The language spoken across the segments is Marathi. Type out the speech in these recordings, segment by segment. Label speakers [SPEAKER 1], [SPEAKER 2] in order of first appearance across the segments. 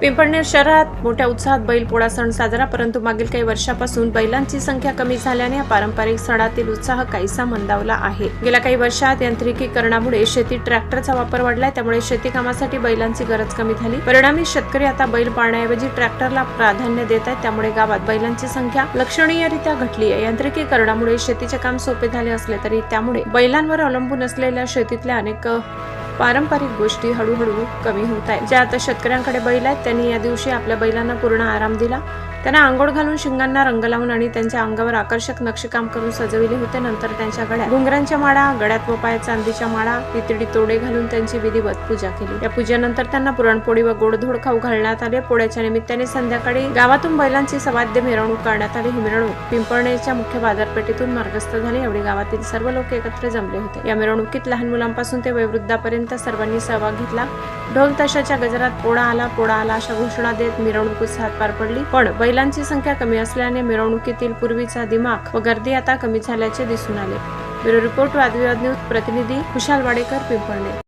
[SPEAKER 1] पिंपळनेर शहरात मोठ्या उत्साहात बैलपोळा सण साजरा परंतु मागील काही वर्षापासून बैलांची संख्या कमी झाल्याने या पारंपरिक सणातील उत्साह काहीसा मंदावला आहे. गेल्या काही वर्षात यांत्रिकीकरणामुळे शेतीत ट्रॅक्टरचा वापर वाढलाय त्यामुळे शेती कामासाठी बैलांची गरज कमी झाली. परिणामी शेतकरी आता बैल पाळण्याऐवजी ट्रॅक्टरला प्राधान्य देत आहेत त्यामुळे गावात बैलांची संख्या लक्षणीयरित्या घटली आहे. यांत्रिकीकरणामुळे शेतीचे काम सोपे झाले असले तरी त्यामुळे बैलांवर अवलंबून असलेल्या शेतीतल्या अनेक पारंपरिक गोष्टी हळूहळू कमी होत आहेत. ज्या आता शेतकऱ्यांकडे बैल आहेत त्यांनी या दिवशी आपल्या बैलांना पूर्ण आराम दिला. त्यांना आंघोळ घालून शिंगांना रंग लावून आणि त्यांच्या अंगावर आकर्षक नक्षीकाम करून सजविले होते. नंतर त्यांच्या गळ्यात घुंगरांच्या माळा गळ्यात व पायात चांदीच्या माळा इतडी तोडे घालून त्यांची विधिवत पूजा केली. या पूजेनंतर त्यांना पुरणपोळी व गोडधोड खाऊ घालण्यात आले. पोळ्याच्या निमित्ताने संध्याकाळी गावातून बैलांची सवाद्य मिरवणूक काढण्यात आली. ही मिरवणूक पिंपळणेच्या मुख्य बाजारपेठेतून मार्गस्थ झाली. एवढी गावातील सर्व लोक एकत्र जमले होते. या मिरवणुकीत लहान मुलांपासून ते वयोवृद्धापर्यंत सर्वांनी सहभाग घेतला. ढोल ताशाच्या गजरात पोळा आला पोळा आला अशा घोषणा देत मिरवणूक उत्साहात पार पडली. पण बैलांची संख्या कमी असल्याने मिरवणुकीतील पूर्वीचा दिमाग व गर्दी आता कमी झाल्याचे दिसून आले. ब्युरो रिपोर्ट वादविवाद न्यूज प्रतिनिधी खुशाल वाडेकर पिंपळणे.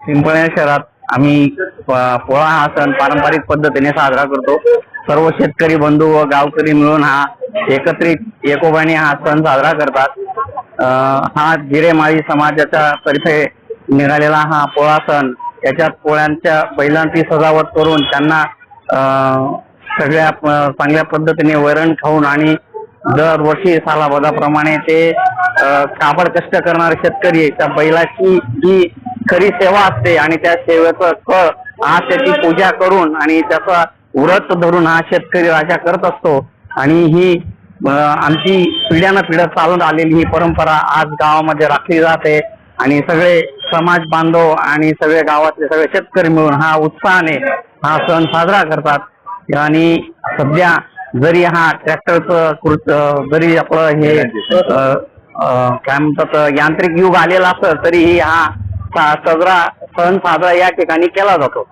[SPEAKER 2] पिंपळणे शहरात आम्ही पोळा हा सण पारंपरिक पद्धतीने साजरा करतो. सर्व शेतकरी बंधू व गावकरी मिळून हा एकत्रित एकोबाने हा सण साजरा करतात. हा जिरेमाळी समाजाच्या तर्फे निघालेला हा पोळा सण त्याच्यात पोळ्यांच्या बैलांची सजावट करून त्यांना सगळ्या चांगल्या पद्धतीने वैरण खाऊन आणि दरवर्षी सालाबदाप्रमाणे ते कापड काबड कष्ट करणारे शेतकरी त्या बैलाची जी खरी सेवा असते आणि त्या सेवेचं फळ आज त्याची पूजा करून आणि त्याचा व्रत धरून हा शेतकरी राजा करत असतो. आणि ही आमची पिढ्यानं पिढ्या चालून आलेली ही परंपरा आज गावामध्ये राखली जाते. आणि सगळे समाज बांधव आणि सगळे गावातले सगळे शेतकरी मिळून हा उत्साहाने हा सण साजरा करतात. आणि सध्या जरी हा ट्रॅक्टरचं जरी आपलं हे काय म्हणतात यांत्रिक युग आलेला असलं तरीही हा साजरा सण साजरा या ठिकाणी केला जातो.